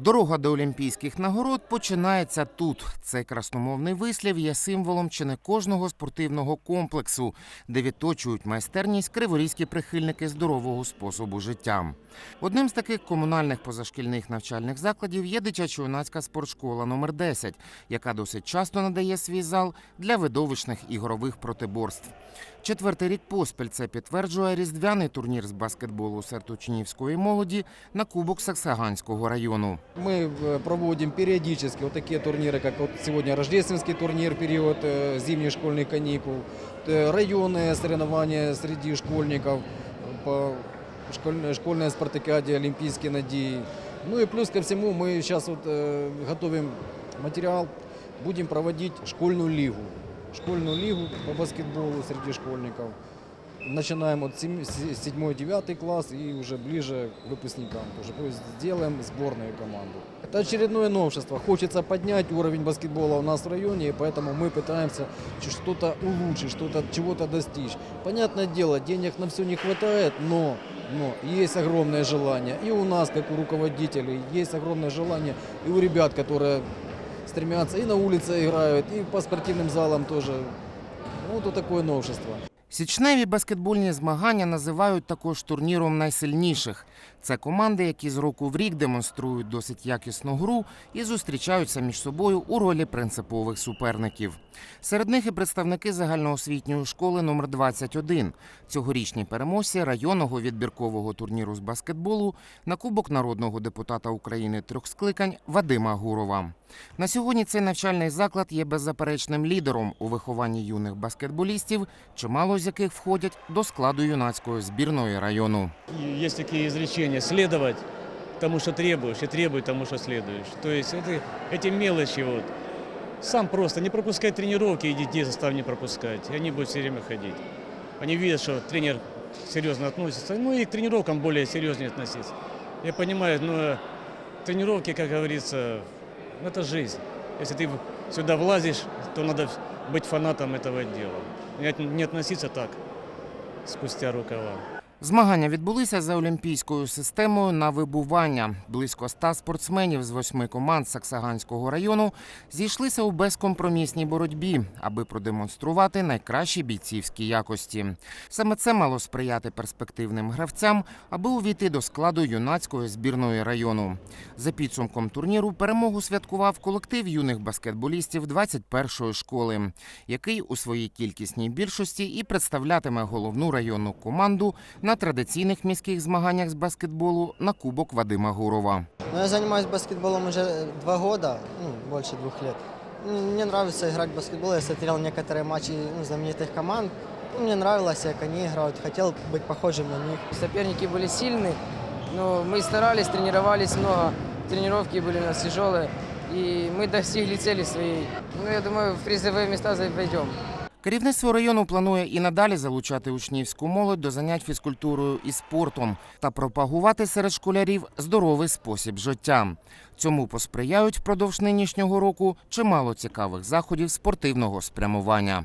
Дорога до олімпійських нагород починається тут. Цей красномовний вислів є символом чи не кожного спортивного комплексу, де відточують майстерність криворізькі прихильники здорового способу життя. Одним з таких комунальних позашкільних навчальних закладів є дитячо-юнацька спортшкола номер 10 яка досить часто надає свій зал для видовищних ігрових протиборств. Четвертий рік поспіль це підтверджує різдвяний турнір з баскетболу серед учнівської молоді на Кубок Саксаганського району. Мы э, проводим периодически вот такие турниры, как вот сегодня рождественский турнир, период э, зимних школьных каникул, э, районные соревнования среди школьников э, по школьной, школьной спартакиаде Олимпийские надеи. Ну и плюс ко всему мы сейчас вот э, готовим материал, будем проводить школьную лигу. Школьную лигу по баскетболу среди школьников. Начинаем от 7-9 класс и уже ближе к выпускникам есть сделаем сборную команду. Это очередное новшество. Хочется поднять уровень баскетбола у нас в районе, и поэтому мы пытаемся что-то улучшить, что-то, чего-то достичь. Понятное дело, денег на все не хватает, но, но есть огромное желание. И у нас, как у руководителей, есть огромное желание, и у ребят, которые стремятся и на улице играют, и по спортивным залам тоже. Вот такое новшество. Січневі баскетбольні змагання називають також турніром найсильніших. Це команди, які з року в рік демонструють досить якісну гру і зустрічаються між собою у ролі принципових суперників. Серед них і представники загальноосвітньої школи номер 21 цьогорічні переможці районного відбіркового турніру з баскетболу на Кубок народного депутата України трьох скликань Вадима Гурова. На сьогодні цей навчальний заклад є беззаперечним лідером у вихованні юних баскетболістів, чимало з яких входять до складу юнацької збірної району. И Есть такие изречения «следовать тому, что требуешь, и требуй тому, что следуешь». То есть это, эти мелочи вот. Сам просто не пропускай тренировки и детей заставь не пропускать. И они будут все время ходить. Они видят, что тренер серьезно относится. Ну и к тренировкам более серьезнее относиться. Я но тренировки, как говорится, ну, это жизнь. Если ты сюда влазишь, то надо быть фанатом этого дела. Не от- Не относиться так, спустя рукава. Змагання відбулися за олімпійською системою на вибування. Близько ста спортсменів з восьми команд Саксаганського району зійшлися у безкомпромісній боротьбі, аби продемонструвати найкращі бійцівські якості. Саме це мало сприяти перспективним гравцям, аби увійти до складу юнацької збірної району. За підсумком турніру перемогу святкував колектив юних баскетболістів 21-ї школи, який у своїй кількісній більшості і представлятиме головну районну команду на традиційних міських змаганнях з баскетболу на Кубок Вадима Гурова. Ну, я занимаюсь баскетболом уже э, два года, ну, больше двух лет. Ну, Мне нравится играть в баскетбол. Я смотрел некоторые матчи ну, знаменитых команд. Ну, мне нравилось, как они играют. Хотел быть похожим на них. Соперники были сильны, но мы старались, тренировались много. Тренировки были у нас тяжелые, и мы достигли цели своей. Ну, я думаю, в призовые места войдем. Керівництво району планує і надалі залучати учнівську молодь до занять фізкультурою і спортом та пропагувати серед школярів здоровий спосіб життя. Цьому посприяють впродовж нинішнього року чимало цікавих заходів спортивного спрямування.